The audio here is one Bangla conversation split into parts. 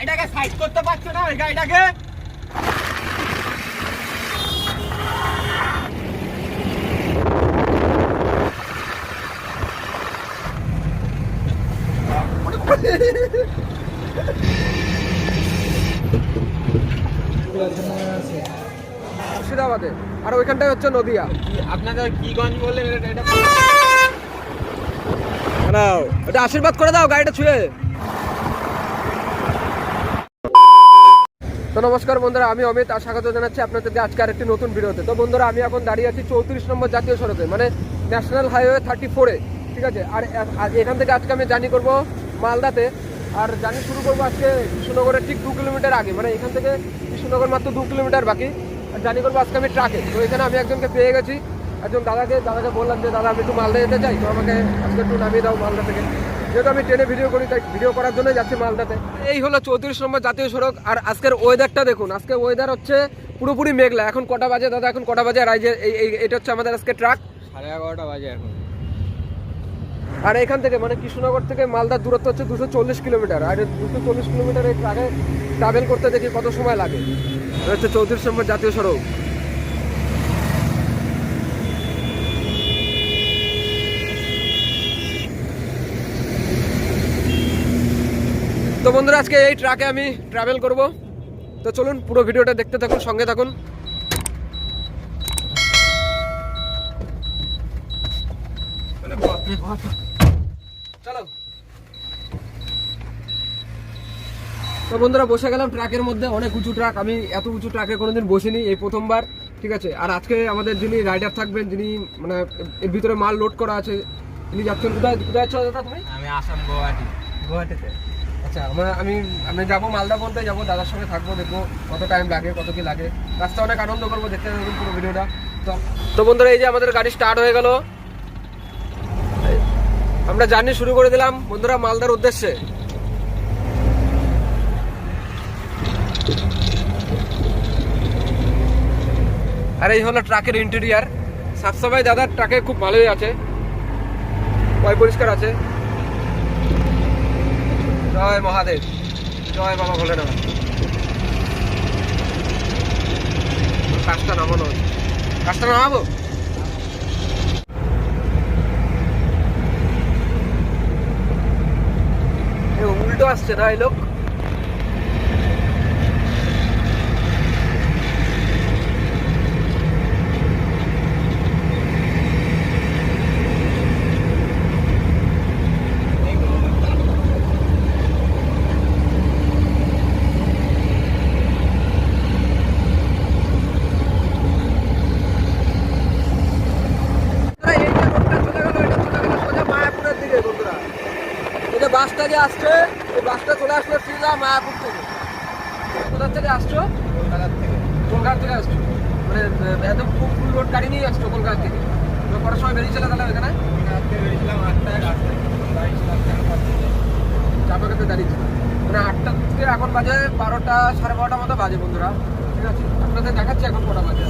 গাড়িটাকে সাইড করতে পারছ না ওই গাড়িটাকে? মুর্শিদাবাদে। আর ওইখানটায় হচ্ছে নদিয়া। আপনাদের কি গঞ্জ বললেন এটা এটা এটা আশীর্বাদ করে দাও গাড়িটা ছুঁয়ে। তো নমস্কার বন্ধুরা, আমি অমিত, আর স্বাগত জানাচ্ছি আপনাদেরকে আজকে আরেকটি নতুন ভিডিওতে। তো বন্ধুরা, আমি এখন দাঁড়িয়ে আছি চৌত্রিশ নম্বর জাতীয় সড়কে মানে ন্যাশনাল হাইওয়ে থার্টি ফোরে ঠিক আছে? আর এখান থেকে আজকে আমি জার্নি করব মালদাতে, আর জার্নি শুরু করব আজকে কৃষ্ণনগরের ঠিক দু কিলোমিটার আগে মানে এখান থেকে কৃষ্ণনগর মাত্র দু কিলোমিটার বাকি। আর জার্নি করব আজকে আমি ট্রাকে, তো এখানে আমি একজনকে পেয়ে গেছি। একজন দাদাকে দাদাকে বললাম যে, দাদা, আমি একটু মালদা যেতে চাই, তো আমাকে আজকে একটু নামিয়ে দাও মালদা থেকে। যেহেতু আমি ট্রেনে ভিডিও করি তাই ভিডিও করার জন্য যাচ্ছি মালদাতে। এই হলো চৌত্রিশ নম্বর জাতীয় সড়ক আর আজকের ওয়েদারটা দেখুন। আজকে ওয়েদার হচ্ছে পুরোপুরি মেঘলা। এখন কটা বাজে দাদা? এখন কটা বাজে? আর এই যে এই এই- এটা হচ্ছে আমাদের আজকে ট্রাক সাড়ে এগারোটা বাজে এখন। আর এখান থেকে মানে কৃষ্ণনগর থেকে মালদার দূরত্ব হচ্ছে দুশো চল্লিশ কিলোমিটার। আর দুশো চল্লিশ কিলোমিটার এই ট্রাকে ট্রাভেল করতে দেখি কত সময় লাগে। এটা হচ্ছে চৌত্রিশ নম্বর জাতীয় সড়ক। তো বন্ধুরা, আজকে এই ট্রাকে আমি ট্রাভেল করব। তো চলুন, পুরো ভিডিওটা দেখতে থাকুন, সঙ্গে থাকুন। তো বন্ধুরা, বসে গেলাম ট্রাকের মধ্যে। অনেক উঁচু ট্রাক আমি এত উঁচু ট্রাকে কোনোদিন বসিনি এই প্রথমবার, ঠিক আছে? আর আজকে আমাদের যিনি রাইডার থাকবেন, যিনি মানে এর ভিতরে মাল লোড করা আছে, তিনি যাচ্ছেন। কোথায় কোথায় যাচ্ছ দাদা তুমি? আমি আসাম গুয়াহাটি। গুয়াহাটিতে। আচ্ছা আমরা, আমি আমি যাব মালদা বলতে, যাব দাদার সঙ্গে থাকব, দেখব কত টাইম লাগে, কত কি লাগে। রাস্তা অনেক আনন্দ করব, দেখতে থাকুন পুরো ভিডিওটা। তো তো বন্ধুরা, এই যে আমাদের গাড়ি স্টার্ট হয়ে গেল। আমরা জার্নি শুরু করে দিলাম, বন্ধুরা, মালদার উদ্দেশ্যে। আর, এই হলো ট্রাকের ইন্টেরিয়ার সবসময় দাদার ট্রাকে খুব ভালোই আছে। পয় পরিষ্কার আছে। জয় মহাদেব। জয় বাবা ভোলেনাথ। কাজটা নামানো। নয় কাজটা নামাবো? উল্টো আসছে না এই লোক এই যে রোডটা চলে গেল, এটা চলে গেল সোজা মায়াপুরের দিকে বন্ধুরা। এই যে বাসটা যে আসছে এই বাসটা চলে আসলো সিধা মায়াপুর থেকে কোথা থেকে আসছো কলকাতার থেকে কলকাতা থেকে আসছো মানে আহ, একদম খুব ফুল লোড গাড়ি নিয়ে আসছো কলকাতা থেকে তো কটার সময় বেরিয়েছিল তাহলে এখানে কলকাতা থেকে বেরিয়েছিলাম আটটায় রাস্তায় দাঁড়িয়েছিলাম চারপাশে চাপাকাতে দাঁড়িয়েছিল মানে আটটা থেকে এখন বাজে বারোটা সাড়ে বারোটা মতো বাজে বন্ধুরা। ঠিক আছে? আপনাদের দেখাচ্ছি এখন কটা বাজে।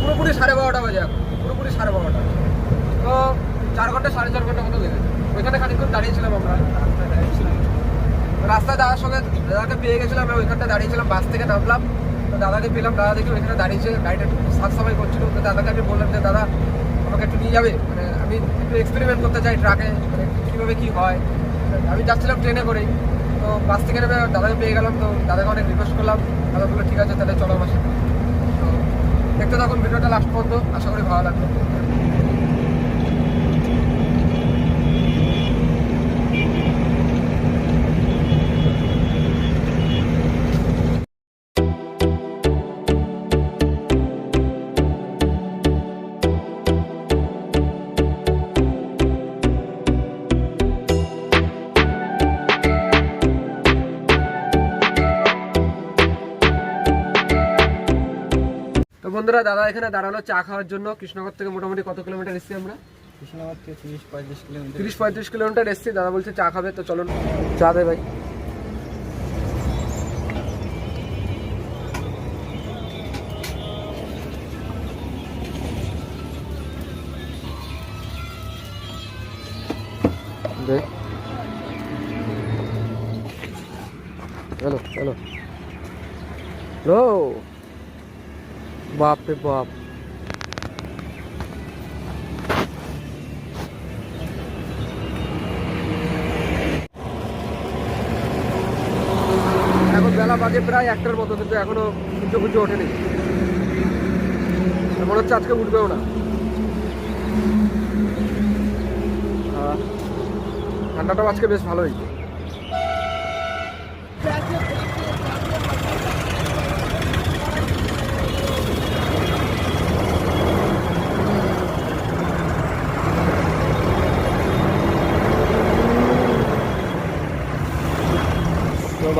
পুরোপুরি সাড়ে বারোটা বাজে এখন। পুরোপুরি সাড়ে বারোটা। তো চার ঘণ্টা, সাড়ে চার ঘণ্টা মতো লেগেছে। ওইখানে খানিক্ষণ দাঁড়িয়েছিলাম আমরা। রাস্তায় দাদার সঙ্গে দাদাকে পেয়ে গেছিলাম। আমি ওইখানটা দাঁড়িয়েছিলাম, বাস থেকে নামলাম। তো দাদাকে পেলাম। দাদা দেখি ওইখানে দাঁড়িয়েছে। গাড়িটা সময় করছিল। তো দাদাকে আমি বললাম যে, দাদা, আমাকে একটু নিয়ে যাবে? মানে আমি একটু এক্সপেরিমেন্ট করতে চাই ট্রাকে মানে কীভাবে কী হয়? আমি যাচ্ছিলাম ট্রেনে করেই। তো বাস থেকে নেমে দাদাকে পেয়ে গেলাম তো দাদাকে অনেক রিকোয়েস্ট করলাম। দাদা বলল, ঠিক আছে, তাহলে চলো আমার সাথে। তো দেখতে থাকুন, ভিডিওটা লাস্ট পর্যন্ত। আশা করি ভালো লাগবে। বন্ধুরা দাদা এখানে দাঁড়াল চা খাওয়ার জন্য। কৃষ্ণনগর থেকে মোটামুটি কত কিলোমিটার এসেছি আমরা? কৃষ্ণনগর থেকে তিরিশ পঁয়ত্রিশ কিলোমিটার। তিরিশ পঁয়ত্রিশ কিলোমিটার এসেছি। দাদা বলছে চা খাবে তো চলুন। চা দে ভাই। দে। চলো চলো লো বাপ বাপ। এখন বেলা বাজে প্রায় একটার মতো, কিন্তু এখনও সূর্য সূর্য ওঠেনি। মনে হচ্ছে আজকে উঠবেও না। ঠান্ডাটাও আজকে বেশ ভালোই।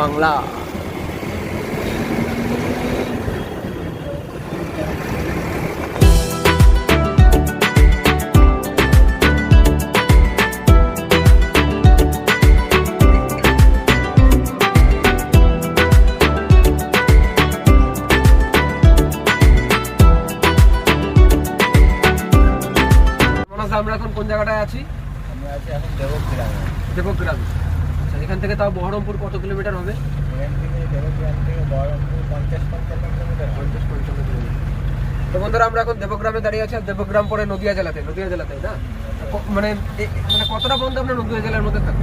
বাংলা। আমরা এখন কোন জায়গাটায় আছি? আমরা আছি এখন দেবগ্রামে। দেবগ্রাম। এখান থেকে তাও বহরমপুর কত কিলোমিটার হবে? তো বন্ধুরা আমরা এখন দেবগ্রামে দাঁড়িয়ে আছি আর দেবগ্রাম পরে নদিয়া জেলাতে নদিয়া জেলাতে না? মানে মানে কতটা বন্ধু আমরা নদিয়া জেলার মধ্যে থাকব?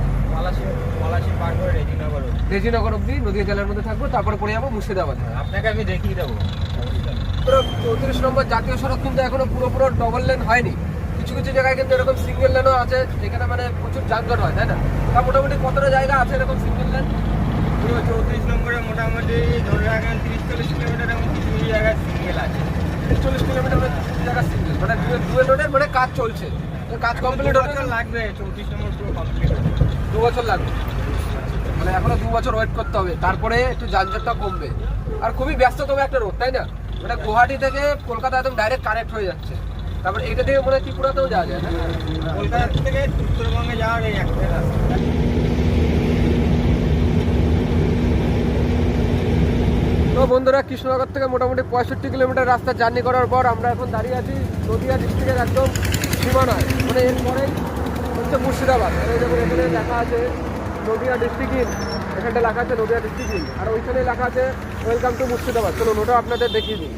রেজিনগর অব্দি নদিয়া জেলার মধ্যে থাকব তারপরে পড়ে যাব মুর্শিদাবাদ। আপনাকে আমি দেখিয়ে দেবো। পুরো চৌত্রিশ নম্বর জাতীয় সড়ক কিন্তু এখনও পুরোপুরো ডবল লেন হয়নি। কিছু কিছু জায়গায় কিন্তু এরকম সিঙ্গেল লেনও আছে যেখানে মানে প্রচুর যানজট হয় তাই না? তা মোটামুটি কতটা জায়গা আছে এরকম সিঙ্গেল লেন পুরো চৌত্রিশ নম্বরে মোটামুটি ধরে রাখেন তিরিশ চল্লিশ কিলোমিটার এবং কিছু জায়গায় সিঙ্গেল আছে। চল্লিশ কিলোমিটার মানে কিছু জায়গা সিঙ্গেল মানে ডুয়েল রোডের মানে কাজ চলছে। কাজ কমপ্লিট হচ্ছে লাগবে চৌত্রিশ নম্বর পুরো কমপ্লিট দু বছর লাগবে। মানে এখনও দু বছর ওয়েট করতে হবে তারপরে একটু যানজটটা কমবে। আর খুবই ব্যস্ততম একটা রোড তাই না? মানে গুয়াহাটি থেকে কলকাতা একদম ডাইরেক্ট কানেক্ট হয়ে যাচ্ছে। তারপরে এটা থেকে মনে হয় ত্রিপুরাতেও যাওয়া যায় না? কলকাতা থেকে উত্তরবঙ্গে যাওয়ার এই একটা রাস্তা তো বন্ধুরা কৃষ্ণনগর থেকে মোটামুটি পঁয়ষট্টি কিলোমিটার রাস্তা জার্নি করার পর আমরা এখন দাঁড়িয়ে আছি নদীয়া ডিস্ট্রিক্টের একদম সীমানায়। মানে এরপরেই হচ্ছে মুর্শিদাবাদ। এই দেখুন এখানে লেখা আছে নদিয়া ডিস্ট্রিক্ট ইন এখানটা লেখা আছে নদিয়া ডিস্ট্রিক্ট ইন আর ওইখানে লেখা আছে ওয়েলকাম টু মুর্শিদাবাদ। চলুন ওটা আপনাদের দেখিয়ে দিই।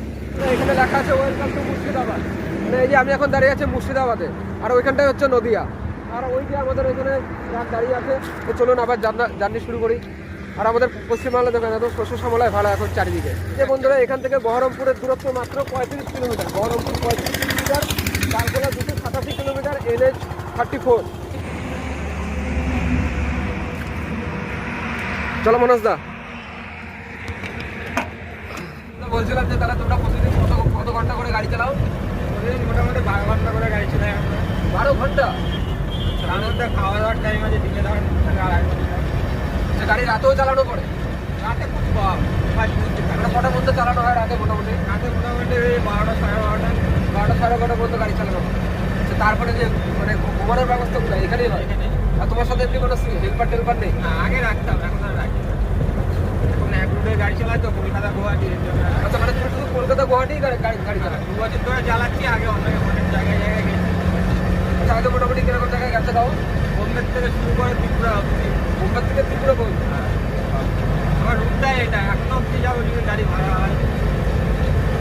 এখানে লেখা আছে ওয়েলকাম টু মুর্শিদাবাদ। মানে এই যে আমি এখন দাঁড়িয়ে আছি মুর্শিদাবাদে, আর ওইখানটাই হচ্ছে নদিয়া। আর ওই যে আমাদের ওইখানে ট্রাক দাঁড়িয়ে আছে, তো চলুন আবার জার্নি শুরু করি। আর আমাদের পশ্চিমবাংলা দেখেন একদম শস্য সমলায় ভালো এখন চারিদিকে। যে বন্ধুরা, এখান থেকে বহরমপুরের দূরত্ব মাত্র পঁয়ত্রিশ কিলোমিটার। বহরমপুর পঁয়ত্রিশ কিলোমিটার, তারপরে দুশো সাতাশি কিলোমিটার এনএচ থার্টি ফোর। চলো মনোজ দা। বলছিলাম যে তাহলে তোমরা প্রতিদিন কত কত ঘণ্টা করে গাড়ি চালাও? প্রতিদিন মোটামুটি বারো ঘণ্টা করে গাড়ি চালাই বারো ঘণ্টা তার মধ্যে খাওয়া দাওয়ার টাইম আছে দিনে ধরেন আড়াই ঘণ্টা গাড়ি রাতেও চালানো করে রাতে খুব কম মানে কটার মধ্যে চালানো হয় রাতে মোটামুটি রাতে মোটামুটি বারোটা সাড়ে বারোটা বারোটা সাড়ে বারোটা পর্যন্ত গাড়ি চালানো হয় আচ্ছা, তারপরে যে মানে ঘুমানোর ব্যবস্থা কোথায় এখানেই হয় এখানে আর তোমার সাথে এমনি কোনো হেল্পার টেল্পার নেই আগে রাখতাম এখন আর রুটে গাড়ি চালাই তো কলকাতা গুয়াহাটি আচ্ছা মানে তুমি শুধু কলকাতা গুয়াহাটি গাড়ি গাড়ি চালাও? দু বছর ধরে চালাচ্ছি আগে অনেক অনেক জায়গায় জায়গায় গেছি। আচ্ছা আগে মোটামুটি কীরকম জায়গায় গেছে দাও বোম্বে থেকে শুরু করে ত্রিপুরা অবধি। থেকে ত্রিপুরা পর্যন্ত? আমার রুটটাই এটা। এখনও অবধি যাব যদি গাড়ি ভাড়া হয়।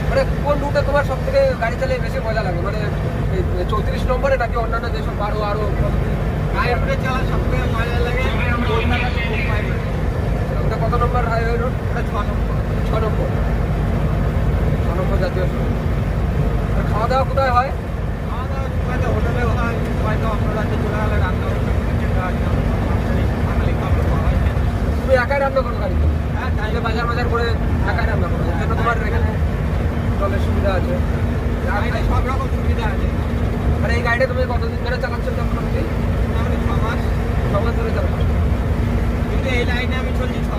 মানে কোন রুটে তোমার সব থেকে গাড়ি চালিয়ে বেশি মজা লাগে? মানে চৌত্রিশ নম্বরে নাকি অন্যান্য যেসব বারো আরও গায়ের রুটে চালা সব থেকে মজা লাগে। Kolkata to Mumbai route. ওটা কত নম্বর হাইওয়ে রুট ওটা ছ নম্বর ছ নম্বর। ছ নম্বর জাতীয় সড়ক। খাওয়া দাওয়া কোথায় হয়? খাওয়া দাওয়া হয়তো হোটেলেও হয় হয়তো অন্য রাজ্যে চলে গেলে রান্না তুমি একাই রান্না করো গাড়িতে হ্যাঁ তাইলে বাজার বাজার করে একাই রান্না করো জন্য তোমার এখানে জলের সুবিধা আছে। গাড়িতে সব রকম সুবিধা আছে। আর এই গাড়িটা তুমি কতদিন ধরে চালাচ্ছ তো মোটামুটি মোটামুটি ছ মাস। সমাজ ধরে চালাচ্ছ। এই লাইনে আমি চলছি ছ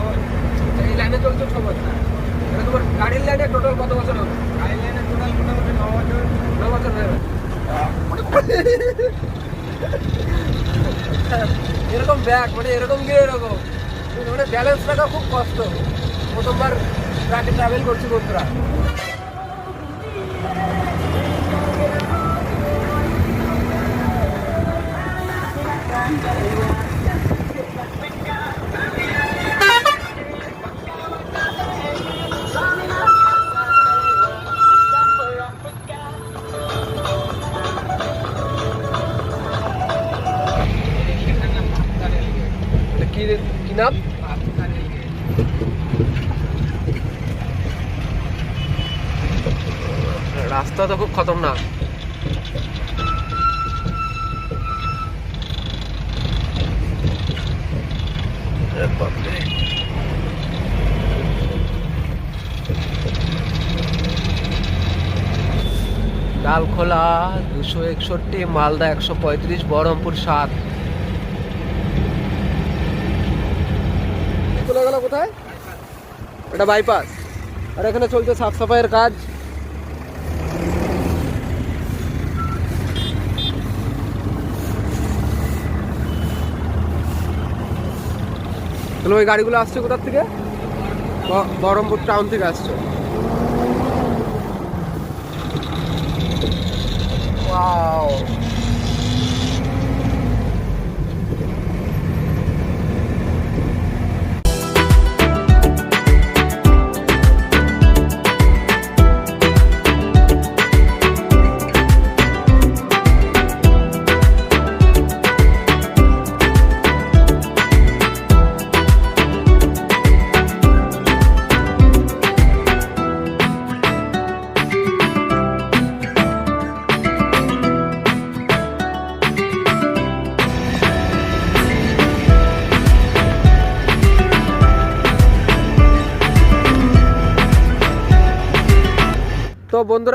এই লাইনে চলছো ছ গাড়ির লাইনে টোটাল কত বছর হবে? গাড়ি লাইনে টোটাল মোটামুটি বছর ন এরকম ব্যাগ মানে এরকম গিয়ে এরকম। মানে ব্যালেন্স রাখা খুব কষ্ট। প্রথমবার ট্রাকে ট্রাভেল করছি বন্ধুরা। কি রাস্তা তো খুব খতরনাক ডালখোলা দুশো একষট্টি মালদা একশো পঁয়ত্রিশ বহরমপুর সাত। চলে গেল কোথায়? এটা বাইপাস আর এখানে চলছে সাফ সাফাইয়ের কাজ। তাহলে ওই গাড়িগুলো আসছে কোথার থেকে? বহরমপুর টাউন থেকে আসছে। ওয়াও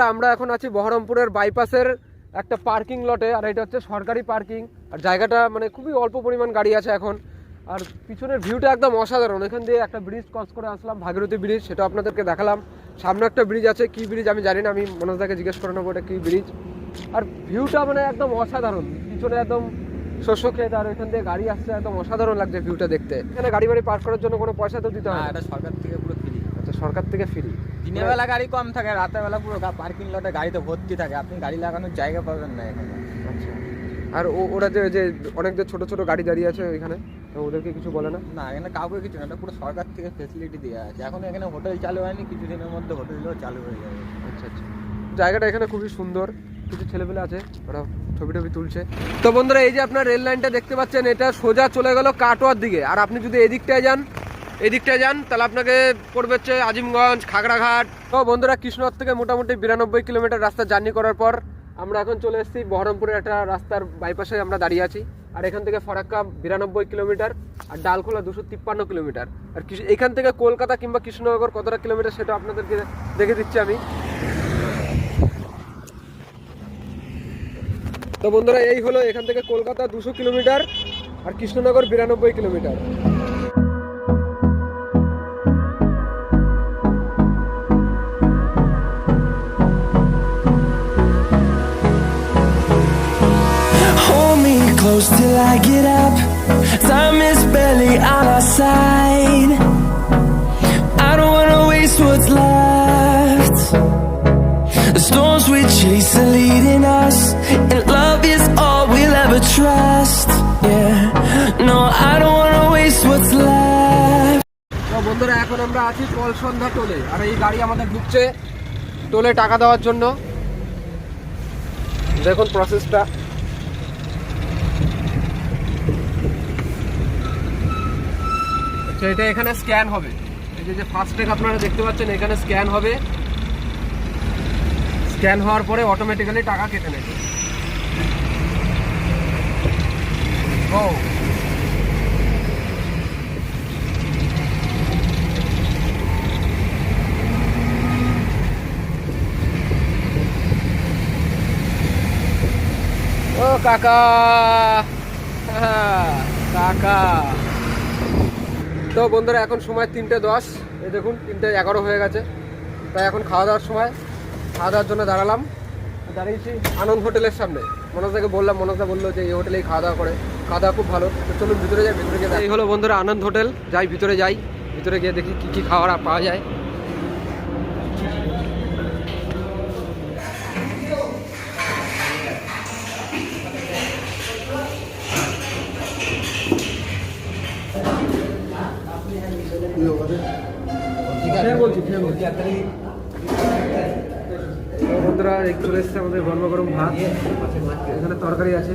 বন্ধুরা আমরা এখন আছি বহরমপুরের বাইপাসের একটা পার্কিং লটে, আর এটা হচ্ছে সরকারি পার্কিং। আর জায়গাটা মানে খুবই অল্প পরিমাণ গাড়ি আছে এখন। আর পিছনের ভিউটা একদম অসাধারণ। এখান দিয়ে একটা ব্রিজ ক্রস করে আসলাম, ভাগীরথী ব্রিজ সেটা আপনাদেরকে দেখালাম। সামনে একটা ব্রিজ আছে, কি ব্রিজ আমি জানি না, আমি মনোজদাকে জিজ্ঞেস করে নেব এটা কি ব্রিজ আর ভিউটা মানে একদম অসাধারণ। পিছনে একদম শস্য ক্ষেত, আর এখান দিয়ে গাড়ি আসছে, একদম অসাধারণ লাগছে ভিউটা দেখতে। এখানে গাড়ি বাড়ি পার্ক করার জন্য কোনো পয়সা তো দিতে হয় সরকার থেকে সরকার থেকে ফ্রি। দিনের বেলা গাড়ি কম থাকে রাতের বেলা পুরো পার্কিং লটে গাড়িতে ভর্তি থাকে। আপনি গাড়ি লাগানোর জায়গা পাবেন না এখানে। আচ্ছা। আর ওরা যে যে অনেক যে ছোট ছোট গাড়ি দাঁড়িয়ে আছে ওইখানে ওদেরকে কিছু বলে না? না এখানে কাউকে কিছু না এটা পুরো সরকার থেকে ফেসিলিটি দেওয়া আছে। এখন এখানে হোটেল চালু হয়নি কিছুদিনের মধ্যে হোটেলও চালু হয়ে যাবে। আচ্ছা আচ্ছা। জায়গাটা এখানে খুবই সুন্দর কিছু ছেলেপেলে আছে ওরা ছবি টবি তুলছে। তো বন্ধুরা এই যে আপনার রেল লাইনটা দেখতে পাচ্ছেন এটা সোজা চলে গেল কাটোয়ার দিকে। আর আপনি যদি এদিকটায় যান এদিকটায় যান, তাহলে আপনাকে পড়বে হচ্ছে আজিমগঞ্জ, খাগড়াঘাট। তো বন্ধুরা কৃষ্ণনগর থেকে মোটামুটি বিরানব্বই কিলোমিটার রাস্তা জার্নি করার পর আমরা এখন চলে এসেছি বহরমপুরের একটা রাস্তার বাইপাসে, আমরা দাঁড়িয়ে আছি। আর এখান থেকে ফরাক্কা বিরানব্বই কিলোমিটার, আর ডালখোলা দুশো তিপ্পান্ন কিলোমিটার। আর এখান থেকে কলকাতা কিংবা কৃষ্ণনগর কতটা কিলোমিটার, সেটা আপনাদেরকে দেখে দিচ্ছি আমি। তো বন্ধুরা, এই হলো এখান থেকে কলকাতা দুশো কিলোমিটার আর কৃষ্ণনগর বিরানব্বই kilometre. Close till I get up. Time is barely on our side. I don't wanna waste what's left. The storms we chase are leading us, and love is all we'll ever trust. Yeah, no, I don't wanna waste what's left. বন্ধুরা এখন আমরা আছি কলসন্ধ্যা টোলে আর এই গাড়ি আমাদের ঢুকছে টোলে টাকা দেওয়ার জন্য দেখুন প্রসেসটা আচ্ছা এটা এখানে স্ক্যান হবে। এই যে যে ফাস্ট্যাগ আপনারা দেখতে পাচ্ছেন এখানে স্ক্যান হবে। স্ক্যান হওয়ার পরে অটোমেটিক্যালি টাকা কেটে নেবে। ও ও কাকা। হ্যাঁ, কাকা। তো বন্ধুরা, এখন সময় তিনটে দশ। এই দেখুন, তিনটে এগারো হয়ে গেছে। তাই এখন খাওয়া দাওয়ার সময়। খাওয়া দাওয়ার জন্য দাঁড়ালাম। দাঁড়িয়েছি আনন্দ হোটেলের সামনে। মনোজদাকে বললাম, মনোজদা বলল যে এই হোটেলেই খাওয়া দাওয়া করে। খাওয়া দাওয়া খুব ভালো। তো চলুন ভিতরে যাই, ভিতরে গিয়ে এই হলো বন্ধুরা আনন্দ হোটেল। যাই, ভিতরে যাই। ভিতরে গিয়ে দেখি কী কী খাওয়ার পাওয়া যায়। বন্ধুরা চলে এসেছে আমাদের গরম গরম ভাত। এখানে তরকারি আছে।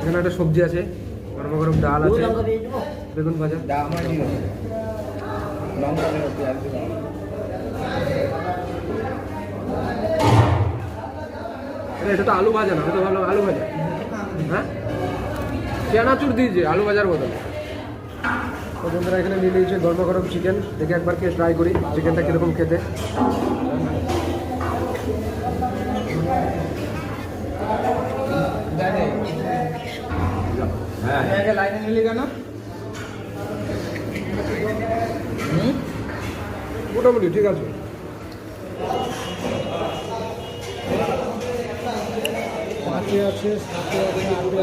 এখানে একটা সবজি আছে। গরম গরম ডাল আছে। বেগুন ভাজা। এটা তো আলু ভাজা না, এটা তো ভালো আলু ভাজা। হ্যাঁ? চানাচুর দিয়েছে আলু ভাজার বদলে। তো বন্ধুরা এখানে নিয়ে নিয়েছে গরম গরম চিকেন দেখে একবার কে ট্রাই করি চিকেনটা কীরকম খেতে। লাইনে নিলি কেন? মোটামুটি ঠিক আছে আছে আছে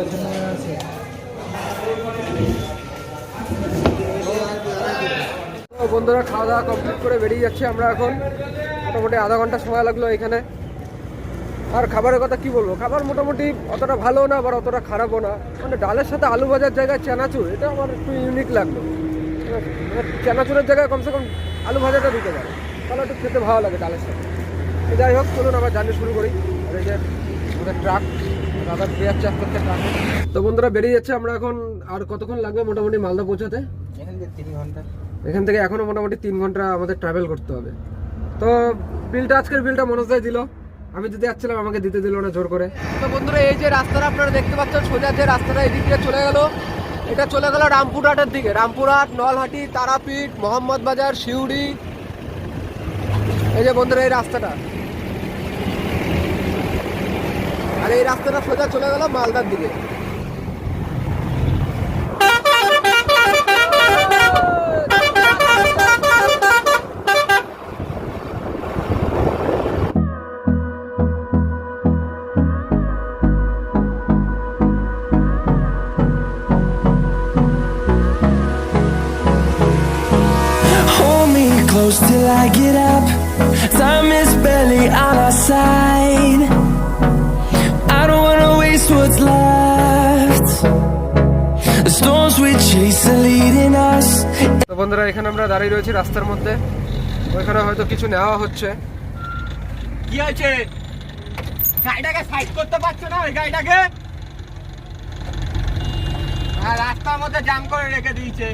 আছে আছে। বন্ধুরা খাওয়া দাওয়া কমপ্লিট করে বেরিয়ে যাচ্ছি আমরা এখন। মোটামুটি আধা ঘণ্টা সময় লাগল এখানে। আর খাবারের কথা কি বলব? খাবার মোটামুটি অতটা ভালো না, আবার অতটা খারাপও না। মানে ডালের সাথে আলু ভাজার জায়গায় চানাচুর, এটা আমার একটু ইউনিক লাগল? মানে চানাচুরের জায়গায় কমসে কম আলু ভাজাটা দিতে পারে। তাহলে একটু খেতে ভালো লাগে ডালের সাথে। যাই হোক, চলুন আবার জার্নি শুরু করি। আর এই যে আমাদের ট্রাক দাদা যাচ্ছে আস্তে আস্তে ট্রাক। তো বন্ধুরা বেরিয়ে যাচ্ছে, আমরা এখন আর কতক্ষণ লাগবে মোটামুটি মালদা পৌঁছাতে? এখান থেকে তিন ঘণ্টা। এখান থেকে এখনও মোটামুটি তিন ঘণ্টা আমাদের ট্রাভেল করতে হবে। তো বিলটা আজকের বিলটা মনোজ দাই দিল। আমি যদি যাচ্ছিলাম আমাকে দিতে দিল না জোর করে। তো বন্ধুরা এই যে রাস্তাটা আপনারা দেখতে পাচ্ছেন সোজা যে রাস্তাটা এদিক দিয়ে চলে গেল এটা চলে গেল রামপুরহাটের দিকে। রামপুরহাট নলহাটি তারাপীঠ মোহাম্মদ বাজার শিউড়ি এই যে বন্ধুরা এই রাস্তাটা। আর এই রাস্তাটা সোজা চলে গেল মালদার দিকে। Close till I get up. Time is barely on our side. I don't wanna waste what's left. The storms we chase are leading us. তো বন্ধুরা এখানে আমরা দাঁড়িয়ে রয়েছি রাস্তার মধ্যে ওইখানে হয়তো কিছু নেওয়া হচ্ছে কি আছে গাড়িটাকে সাইড করতে পারছ না ওই গাড়িটাকে হ্যাঁ রাস্তার মধ্যে জাম করে রেখে দিয়েছে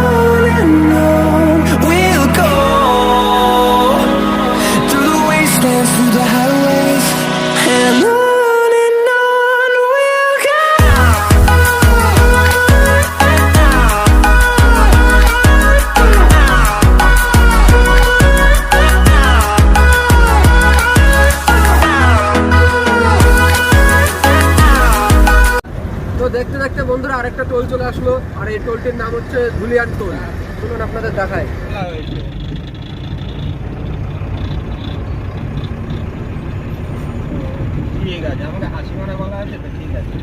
আরেকটা টোল চলে আসলো, আর এই টোলটির নাম হচ্ছে ধুলিয়ান টোল। চলুন আপনাদের দেখায় ঠিক আছে, আমাকে হাসি মারা বলা আছে তো ঠিক আছে।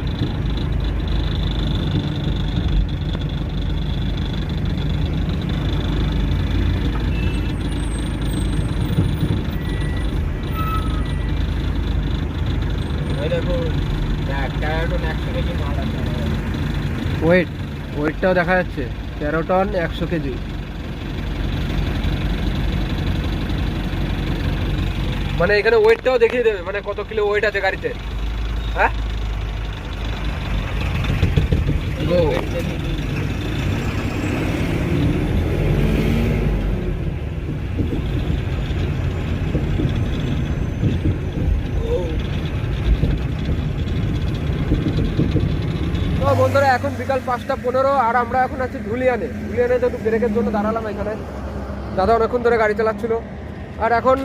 দেখো টায়ারটো কেজি মাল আছে। ওয়েট ওয়েটটাও দেখা যাচ্ছে। তেরো টন একশো কেজি। মানে এখানে ওয়েটটাও দেখিয়ে দেবে মানে কত কিলো ওয়েট আছে গাড়িতে। হ্যাঁ? তো বন্ধুরা, এখন বিকাল পাঁচটা পনেরো আর আমরা এখন আছি ধুলিয়ানে। ধুলিয়ানে একটু ব্রেকের জন্য দাঁড়ালাম এখানে। দাদা অনেকক্ষণ ধরে গাড়ি চালাচ্ছিল। আর এখন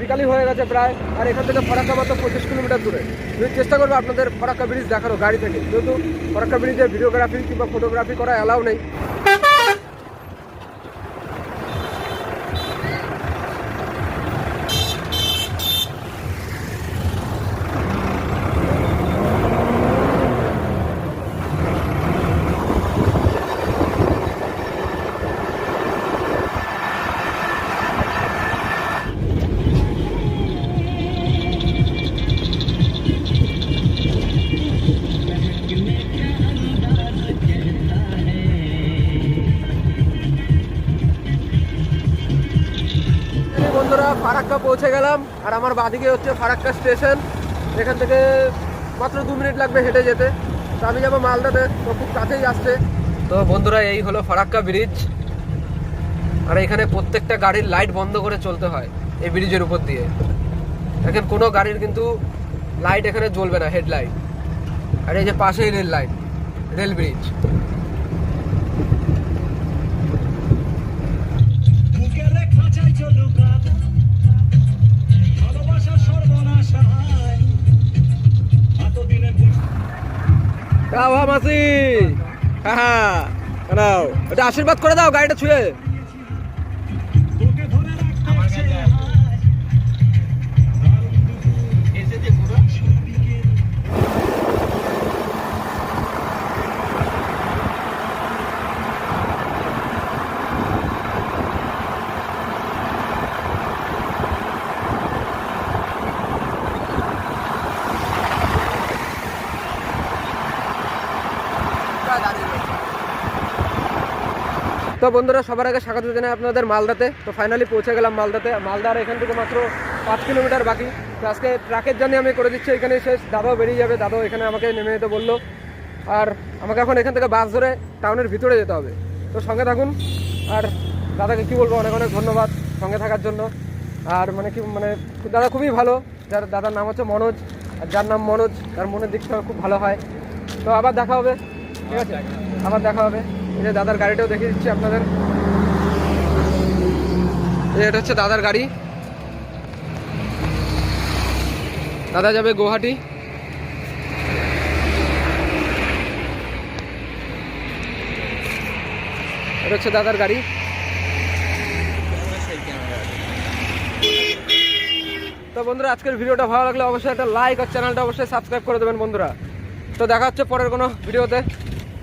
বিকালই হয়ে গেছে প্রায়। আর এখান থেকে ফরাক্কা মাত্র পঁচিশ কিলোমিটার দূরে। আমি চেষ্টা করব আপনাদের ফরাক্কা ব্রিজ দেখানো গাড়ি থেকে। যেহেতু ফরাক্কা ব্রিজে ভিডিওগ্রাফি কিংবা ফটোগ্রাফি করা অ্যালাউ নেই। পৌঁছে গেলাম, আর আমার বাদিকে হচ্ছে ফারাক্কা স্টেশন। এখান থেকে মাত্র দু মিনিট লাগবে হেঁটে যেতে। তো আমি যাব মালদাতে তো খুব কাছেই আসছে। তো বন্ধুরা, এই হলো ফারাক্কা ব্রিজ আর এখানে প্রত্যেকটা গাড়ির লাইট বন্ধ করে চলতে হয় এই ব্রিজের উপর দিয়ে। দেখেন, কোনো গাড়ির কিন্তু লাইট এখানে জ্বলবে না হেডলাইট আর এই যে পাশেই রেল লাইন রেল ব্রিজ বাবা মাসি। হ্যাঁ দাও এটা আশীর্বাদ করে দাও গাড়িটা ছুঁয়ে। তো বন্ধুরা, সবার আগে স্বাগত জানাই আপনাদের মালদাতে। তো ফাইনালি পৌঁছে গেলাম মালদাতে। মালদার এখান থেকে মাত্র পাঁচ কিলোমিটার বাকি। তো আজকে ট্রাকের জার্নি আমি করে দিচ্ছি এখানে শেষ। দাদাও বেরিয়ে যাবে, দাদাও এখানে আমাকে নেমে যেতে বলল। আর আমাকে এখন এখান থেকে বাস ধরে টাউনের ভিতরে যেতে হবে। তো সঙ্গে থাকুন। আর দাদাকে কি বলব, অনেক অনেক ধন্যবাদ সঙ্গে থাকার জন্য। আর মানে কি মানে দাদা খুবই ভালো। যার দাদার নাম হচ্ছে মনোজ। আর যার নাম মনোজ, তার মনের দিকটা খুব ভালো হয়। তো আবার দেখা হবে। ঠিক আছে? আবার দেখা হবে। দাদার গাড়িটাও দেখিয়ে দিচ্ছি আপনাদের। এটা হচ্ছে দাদার গাড়ি। দাদা যাবে গুয়াহাটি। এটা হচ্ছে দাদার গাড়ি। তো বন্ধুরা, আজকের ভিডিওটা ভালো লাগলে অবশ্যই একটা লাইক আর চ্যানেলটা অবশ্যই সাবস্ক্রাইব করে দেবেন বন্ধুরা। তো দেখা হচ্ছে পরের কোনো ভিডিওতে।